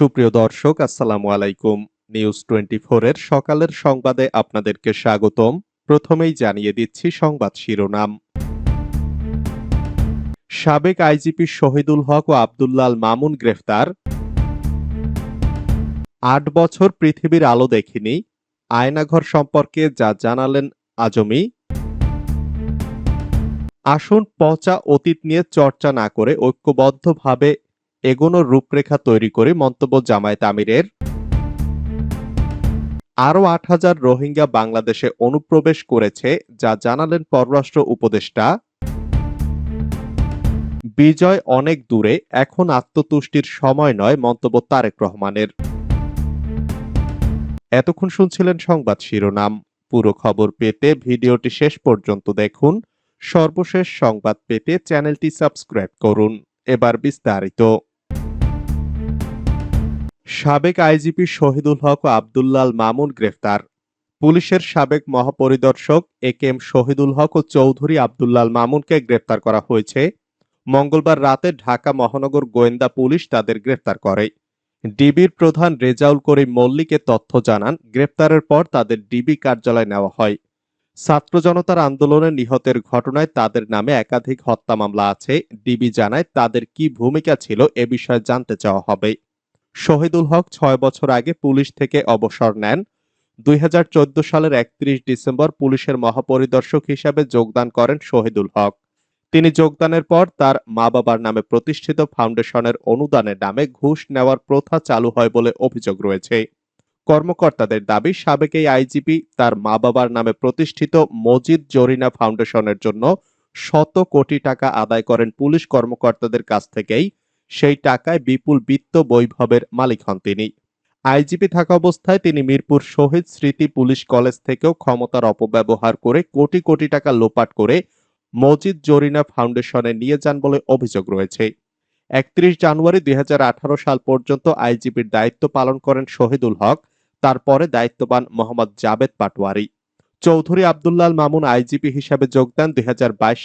সুপ্রিয় দর্শক, আসসালামু আলাইকুম। নিউজ টোয়েন্টি এর সকালের সংবাদে আপনাদেরকে স্বাগতম। প্রথমেই জানিয়ে দিচ্ছি সংবাদ শিরোনাম। সাবেক আইজিপি শহীদুল হক ও আবদুল্লাল মামুন গ্রেফতার। আট বছর পৃথিবীর আলো দেখিনি। আয়নাঘর সম্পর্কে যা জানালেন আজমি। আসুন পচা অতীত নিয়ে চর্চা না করে ঐক্যবদ্ধভাবে এগোনোর রূপরেখা তৈরি করে মন্তব্য জামায়াত আমিরের। আরও আট হাজার রোহিঙ্গা বাংলাদেশে অনুপ্রবেশ করেছে, যা জানালেন পররাষ্ট্র উপদেষ্টা। বিজয় অনেক দূরে, এখন আত্মতুষ্টির সময় নয়, মন্তব্য তারেক রহমানের। এতক্ষণ শুনছিলেন সংবাদ শিরোনাম। পুরো খবর পেতে ভিডিওটি শেষ পর্যন্ত দেখুন। সর্বশেষ সংবাদ পেতে চ্যানেলটি সাবস্ক্রাইব করুন। এবার বিস্তারিত। সাবেক আইজিপি শহীদুল হক ও আবদুল্লাল মামুন গ্রেফতার। পুলিশের সাবেক মহাপরিদর্শক A K M Shahidul Haque ও চৌধুরী আবদুল্লাল মামুনকে গ্রেফতার করা হয়েছে। মঙ্গলবার রাতে ঢাকা মহানগর গোয়েন্দা পুলিশ তাদের গ্রেফতার করে। ডিবির প্রধান রেজাউল করিম মল্লিকে তথ্য জানান, গ্রেফতারের পর তাদের ডিবি কার্যালয়ে নেওয়া হয়। ছাত্র জনতার আন্দোলনে নিহতের ঘটনায় তাদের নামে একাধিক হত্যা মামলা আছে। ডিবি জানায় তাদের কি ভূমিকা ছিল এ বিষয়ে জানতে চাওয়া হবে। শহীদুল হক ছয় বছর আগে পুলিশ থেকে অবসর নেন। দুই হাজার চোদ্দ সালের একত্রিশ ডিসেম্বর পুলিশের মহাপরিদর্শক হিসাবে যোগদান করেন শহীদুল হক। তিনি যোগদানের পর তার মা বাবার নামে প্রতিষ্ঠিত ফাউন্ডেশনের অনুদানের নামে ঘুষ নেওয়ার প্রথা চালু হয় বলে অভিযোগ রয়েছে। কর্মকর্তাদের দাবি, সাবেক এই আইজিপি তার মা বাবার নামে প্রতিষ্ঠিত মজিদ জরিনা ফাউন্ডেশনের জন্য শত কোটি টাকা আদায় করেন পুলিশ কর্মকর্তাদের কাছ থেকেই। সেই টাকায় বিপুল বিত্ত বৈভবের মালিক হন তিনি। আইজিপি থাকা অবস্থায় তিনি মিরপুর শহীদ স্মৃতি পুলিশ কলেজ থেকেও ক্ষমতার অপব্যবহার করে কোটি কোটি টাকা লোপাট করে মজিদ জরিনা ফাউন্ডেশনে নিয়ে যান বলে অভিযোগ রয়েছে। একত্রিশ জানুয়ারি দুই সাল পর্যন্ত আইজিপির দায়িত্ব পালন করেন শহীদুল হক, তারপরে দায়িত্ববান মোহাম্মদ জাবেদ পাটোয়ারি। চৌধুরী আবদুল্লাল মামুন আইজিপি হিসাবে যোগ দেন দুই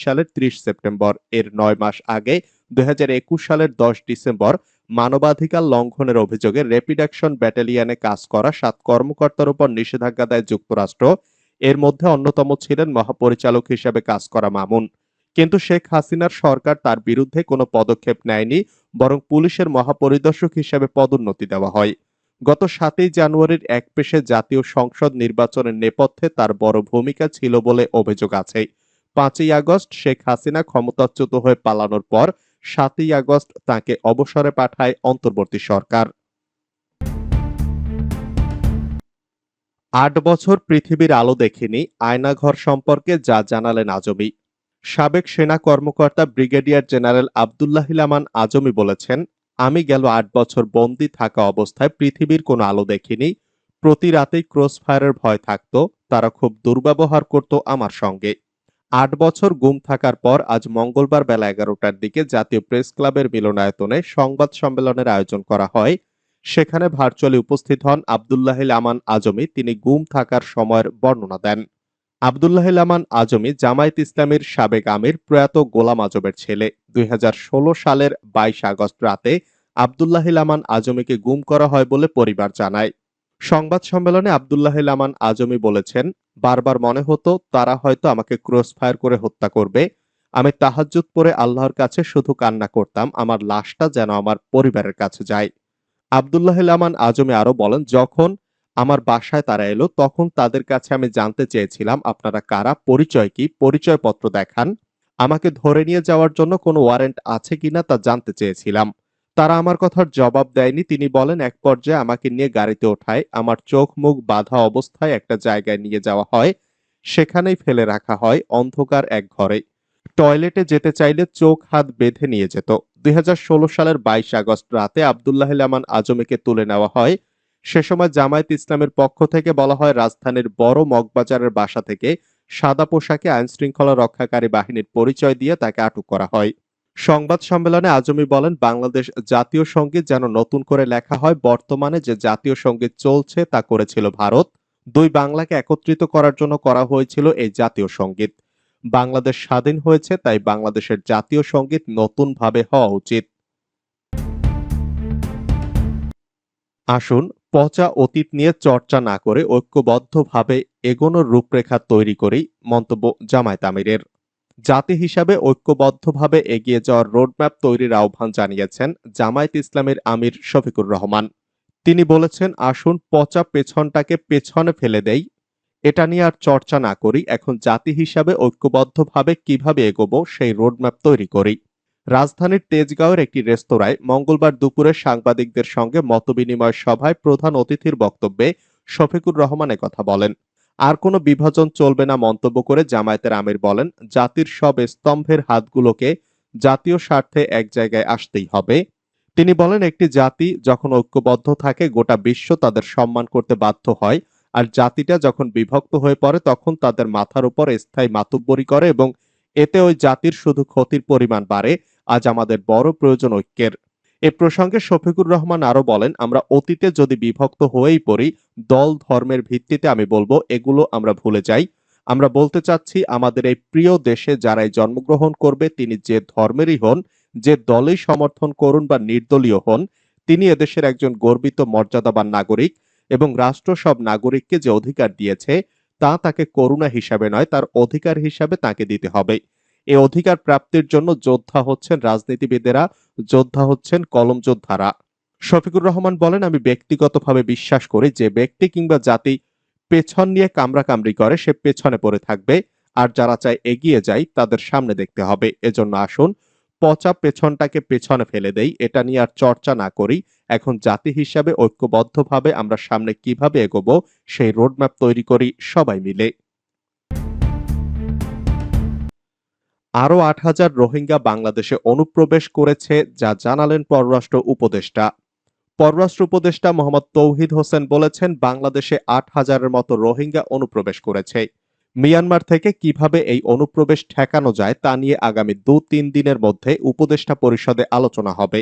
সালের ত্রিশ সেপ্টেম্বর। এর নয় মাস আগে দুই হাজার একুশ সালের দশ ডিসেম্বর মানবাধিকার লঙ্ঘনের অভিযোগে র্যাপিড অ্যাকশন ব্যাটালিয়নে কাজ করা সাত কর্মকর্তার উপর নিষেধাজ্ঞা দেয় যুক্তরাষ্ট্র। এর মধ্যে অন্যতম ছিলেন মহাপরিচালক হিসেবে কাজ করা মামুন। কিন্তু শেখ হাসিনার সরকার তার বিরুদ্ধে কোনো পদক্ষেপ নেয়নি, বরং পুলিশের মহাপরিদর্শক হিসেবে পদোন্নতি দেওয়া হয়। গত সাতই জানুয়ারির এক পেশে জাতীয় সংসদ নির্বাচনের নেপথ্যে তার বড় ভূমিকা ছিল বলে অভিযোগ আছে। পাঁচই আগস্ট শেখ হাসিনা ক্ষমতাচ্যুত হয়ে পালানোর পর সাতই আগস্ট তাকে অবসরে পাঠায় অন্তর্বর্তী সরকার। আট বছর পৃথিবীর আলো দেখেনি আয়নাঘর সম্পর্কে যা জানালেন আজমি। সাবেক সেনা কর্মকর্তা ব্রিগেডিয়ার জেনারেল আবদুল্লাহিল আমান আজমি বলেছেন, আমি গেল আট বছর বন্দি থাকা অবস্থায় পৃথিবীর কোনো আলো দেখিনি। প্রতি রাতেই ক্রস ফায়ারের ভয় থাকত, তারা খুব দুর্ব্যবহার করত আমার সঙ্গে। আট বছর গুম থাকার পর আজ মঙ্গলবার বেলা এগারোটার দিকে জাতীয় প্রেস ক্লাবের মিলনায়তনে সংবাদ সম্মেলনের আয়োজন করা হয়। সেখানে ভার্চুয়ালি উপস্থিত হন আবদুল্লাহিল আমান আজমি। তিনি গুম থাকার সময়ের বর্ণনা দেন। আবদুল্লাহিল আমান আজমি জামায়াত ইসলামের সাবেক আমির, প্রয়াত গোলাম আজমের ছেলে। দুই হাজার ষোলো সালের বাইশ আগস্ট রাতে আবদুল্লাহিল আমান আজমিকে গুম করা হয় বলে পরিবার জানায়। সংবাদ সম্মেলনে আবদুল্লাহ আমান আজমি বলেছেন, বারবার মনে হতো তারা হয়তো আমাকে ক্রস ফায়ার করে হত্যা করবে। আমি তাহাজ্জুদ পরে আল্লাহর কাছে শুধু কান্না করতাম, আমার লাশটা যেন আমার পরিবারের কাছে যায়। আবদুল্লাহিল আমান আজমি আরও বলেন, যখন আমার বাসায় তারা এলো, তখন তাদের কাছে আমি জানতে চেয়েছিলাম, আপনারা কারা, পরিচয় কি, পরিচয়পত্র দেখান। আমাকে ধরে নিয়ে যাওয়ার জন্য কোনো ওয়ারেন্ট আছে কিনা তা জানতে চেয়েছিলাম। তারা আমার কথার জবাব দেয়নি। তিনি বলেন, এক পর্যায়ে আমাকে নিয়ে গাড়িতে ওঠায়। আমার চোখ মুখ বাঁধা অবস্থায় একটা জায়গায় নিয়ে যাওয়া হয়। সেখানেই ফেলে রাখা হয়। অন্ধকার এক ঘরে। টয়লেটে যেতে চাইলে চোখ হাত বেঁধে নিয়ে যেত। দুই হাজার ষোলো সালের বাইশ আগস্ট রাতে আবদুল্লাহ আমান আজমেকে তুলে নেওয়া হয়। সে সময় জামায়াত ইসলামের পক্ষ থেকে বলা হয়, রাজধানীর বড় মগবাজারের বাসা থেকে সাদা পোশাকে আইন শৃঙ্খলা রক্ষাকারী বাহিনীর পরিচয় দিয়ে তাকে আটক করা হয়। সংবাদ সম্মেলনে আজমি বলেন, বাংলাদেশ জাতীয় সংগীত যেন নতুন করে লেখা হয়, বর্তমানে যে জাতীয় সংগীত চলছে তা করেছিল ভারত, দুই বাংলাকে একত্রিত করার জন্য করা হয়েছিল এই জাতীয় সংগীত। বাংলাদেশ স্বাধীন হয়েছে, তাই বাংলাদেশের জাতীয় সংগীত নতুনভাবে হওয়া উচিত। আসুন, পচা অতীত নিয়ে চর্চা না করে ঐক্যবদ্ধভাবে এগোনোর রূপরেখা তৈরি করি, মন্তব্য জামায়াত আমিরের। জাতি হিসাবে ঐক্যবদ্ধভাবে এগিয়ে যাওয়ার রোডম্যাপ তৈরির আহ্বান জানিয়েছেন জামায়াত ইসলামের আমির শফিকুর রহমান। তিনি বলেছেন, আসুন, পচা পেছনটাকে পেছনে ফেলে দেই। এটা নিয়ে আর চর্চা না করি। এখন জাতি হিসাবে ঐক্যবদ্ধভাবে কীভাবে এগোবো সেই রোডম্যাপ তৈরি করি। রাজধানীর তেজগাঁওয়ের একটি রেস্তোরাঁয় মঙ্গলবার দুপুরে সাংবাদিকদের সঙ্গে মতবিনিময় সভায় প্রধান অতিথির বক্তব্যে শফিকুর রহমান কথা বলেন। আর কোনো বিভাজন চলবে না মন্তব্য করে জামায়াতের আমির বলেন, জাতির সব স্তম্ভের হাতগুলোকে জাতীয় স্বার্থে এক জায়গায় আসতেই হবে। তিনি বলেন, একটি জাতি যখন ঐক্যবদ্ধ থাকে, গোটা বিশ্ব তাদের সম্মান করতে বাধ্য হয়, আর জাতিটা যখন বিভক্ত হয়ে পড়ে, তখন তাদের মাথার উপর স্থায়ী মাতুব্বরি করে এবং এতে ওই জাতির শুধু ক্ষতির পরিমাণ বাড়ে। আজ আমাদের বড় প্রয়োজন ঐক্যের এ প্রসঙ্গে শফিকুর রহমান আরও বলেন, আমরা অতীতে যদি বিভক্ত হয়েই পড়ি, দল ধর্মের ভিত্তিতে আমি বলব, এগুলো আমরা ভুলে যাই। আমরা বলতে চাচ্ছি, আমাদের এই প্রিয় দেশে যারাই জন্মগ্রহণ করবে, তিনি যে ধর্মেরই হন, যে দলেই সমর্থন করুন বা নির্দলীয় হন, তিনি এদেশের একজন গর্বিত, মর্যাদাবান নাগরিক এবং রাষ্ট্র সব নাগরিককে যে অধিকার দিয়েছে, তা তাকে করুণা হিসাবে নয়, তার অধিকার হিসাবে তাকে দিতে হবে। এই অধিকার প্রাপ্তির জন্য যোদ্ধা হচ্ছেন রাজনীতিবিদেরা, যোদ্ধা হচ্ছেন কলম যোদ্ধারা। শফিকুর রহমান বলেন, আমি ব্যক্তিগতভাবে বিশ্বাস করি যে ব্যক্তি কিংবা জাতি পেছন নিয়ে কামড়াকামড়ি করে, সে পেছনে পড়ে থাকবে। আর যারা চায় এগিয়ে যায়, তাদের সামনে দেখতে হবে। এজন্য আসুন, পচা পেছনটাকে পেছনে ফেলে দেই। এটা নিয়ে আর চর্চা না করি। এখন জাতি হিসাবে ঐক্যবদ্ধভাবে আমরা সামনে কীভাবে এগোবো, সেই রোডম্যাপ তৈরি করি সবাই মিলে। আরও আট হাজার রোহিঙ্গা বাংলাদেশে অনুপ্রবেশ করেছে, যা জানালেন পররাষ্ট্র উপদেষ্টা। পররাষ্ট্র উপদেষ্টা মোহাম্মদ তৌহিদ হোসেন বলেছেন, বাংলাদেশে আট হাজারের মতো রোহিঙ্গা অনুপ্রবেশ করেছে। মিয়ানমার থেকে কীভাবে এই অনুপ্রবেশ ঠেকানো যায় তা নিয়ে আগামী দু তিন দিনের মধ্যে উপদেষ্টা পরিষদে আলোচনা হবে।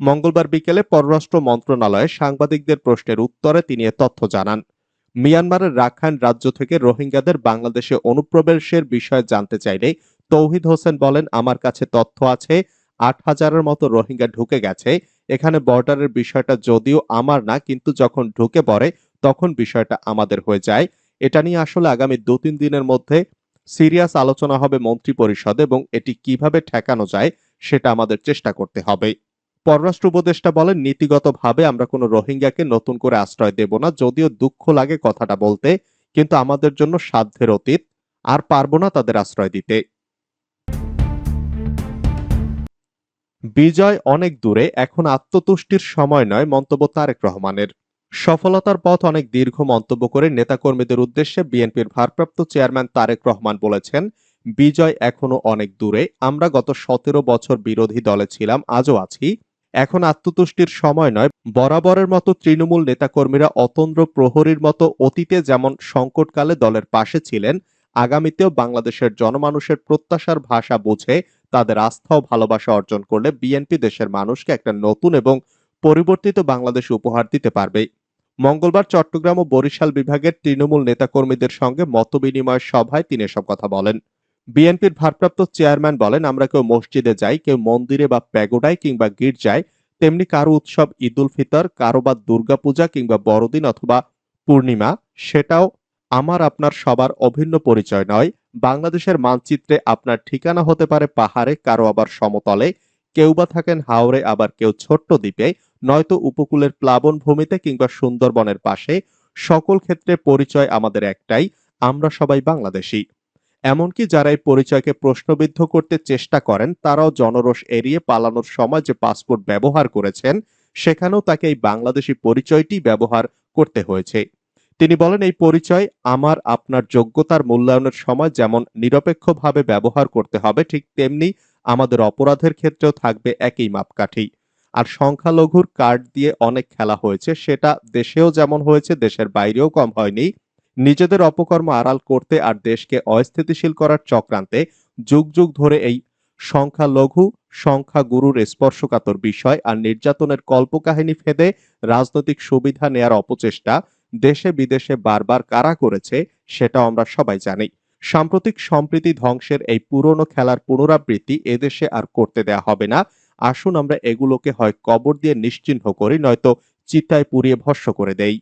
মঙ্গলবার বিকেলে পররাষ্ট্র মন্ত্রণালয়ে সাংবাদিকদের প্রশ্নের উত্তরে তিনি তথ্য জানান। মিয়ানমারের রাখাইন রাজ্য থেকে রোহিঙ্গাদের বাংলাদেশে অনুপ্রবেশের বিষয়ে জানতে চাইলে তৌহিদ হোসেন বলেন, আমার কাছে তথ্য আছে, আট হাজারের মতো রোহিঙ্গা ঢুকে গেছে। এখানে বর্ডারের বিষয়টা যদিও আমার না, কিন্তু যখন ঢুকে পড়ে, তখন বিষয়টা আমাদের হয়ে যায়। এটা নিয়ে আসলে আগামী দু তিন দিনের মধ্যে সিরিয়াস আলোচনা হবে মন্ত্রী পরিষদ এবং এটি কীভাবে ঠেকানো যায়, সেটা আমাদের চেষ্টা করতে হবে। পররাষ্ট্র উপদেষ্টা বলেন, নীতিগতভাবে আমরা কোনো রোহিঙ্গাকে নতুন করে আশ্রয় দেব না, যদিও দুঃখ লাগে কথাটা বলতে, কিন্তু আমাদের জন্য সাধ্যের অতীত, আর পারব না তাদের আশ্রয় দিতে। বিজয় অনেক দূরে, এখন আত্মতুষ্টির সময় নয়, মন্তব্য তারেক রহমানের। সফলতার পথ অনেক দীর্ঘ মন্তব্য করে নেতাকর্মীদের উদ্দেশ্যে বিএনপির ভারপ্রাপ্ত চেয়ারম্যান তারেক রহমান বলেছেন, বিজয় এখনও অনেক দূরে, আমরা গত সতেরো বছর বিরোধী দলে ছিলাম, আজও আছি। এখন আত্মতুষ্টির সময় নয়, বরাবরের মতো তৃণমূল নেতাকর্মীরা অতন্দ্র প্রহরীর মতো অতীতে যেমন সংকটকালে দলের পাশে ছিলেন, আগামীতেও বাংলাদেশের জনমানুষের প্রত্যাশার ভাষা বুঝে তাদের আস্থা ও ভালোবাসা অর্জন করলে বিএনপি দেশের মানুষকে একটা নতুন এবং পরিবর্তিত বাংলাদেশ উপহার দিতে পারবে। মঙ্গলবার চট্টগ্রাম ও বরিশাল বিভাগের তৃণমূল নেতাকর্মীদের সঙ্গে মতবিনিময় সভায় তিনি এসব কথা বলেন। বিএনপির ভারপ্রাপ্ত চেয়ারম্যান বলেন, আমরা কেউ মসজিদে যাই, কেউ মন্দিরে বা প্যাগোডায় কিংবা গির্জায়, তেমনি কারও উৎসব ঈদ উল ফিতর, কারও বা দুর্গাপূজা কিংবা বড়দিন অথবা পূর্ণিমা, সেটাও আমার, আপনার সবার অভিন্ন পরিচয় নয়। বাংলাদেশের মানচিত্রে আপনার ঠিকানা হতে পারে পাহাড়ে, কারও আবার সমতলে। কেউ বা থাকেন হাওরে, আবার কেউ ছোট্ট দ্বীপে, নয়তো উপকূলের প্লাবন ভূমিতে কিংবা সুন্দরবনের পাশে। সকল ক্ষেত্রে পরিচয় আমাদের একটাই, আমরা সবাই বাংলাদেশি। এমনকি যারা এই পরিচয়কে প্রশ্নবিদ্ধ করতে চেষ্টা করেন, তারাও জনরোষ এড়িয়ে পালানোর সময় যে পাসপোর্ট ব্যবহার করেছেন, সেখানেও তাকে এই বাংলাদেশি পরিচয়টি ব্যবহার করতে হয়েছে। তিনি বলেন, এই পরিচয় আমার, আপনার যোগ্যতার মূল্যায়নের সময় যেমন নিরপেক্ষভাবে ব্যবহার করতে হবে, ঠিক তেমনি আমাদের অপরাধের ক্ষেত্রেও থাকবে একই মাপকাঠি। আর সংখ্যালঘুর কার্ড দিয়ে অনেক খেলা হয়েছে, সেটা দেশেও যেমন হয়েছে, দেশের বাইরেও কম হয়নি। নিজেদের অপকর্ম আড়াল করতে আর দেশকে অস্থিতিশীল করার চক্রান্তে যুগ যুগ ধরে এই সংখ্যালঘু সংখ্যাগুরুর স্পর্শকাতর বিষয় আর নির্যাতনের কল্পকাহিনী ফেদে রাজনৈতিক সুবিধা নেয়ার অপচেষ্টা দেশে বিদেশে বারবার কারা করেছে সেটাও আমরা সবাই জানি। সাম্প্রতিক সম্প্রীতি ধ্বংসের এই পুরনো খেলার পুনরাবৃত্তি এদেশে আর করতে দেয়া হবে না। আসুন আমরা এগুলোকে হয় কবর দিয়ে নিশ্চিহ্ন করি, নয়তো চিতায় পুড়িয়ে ভস্য করে দেয়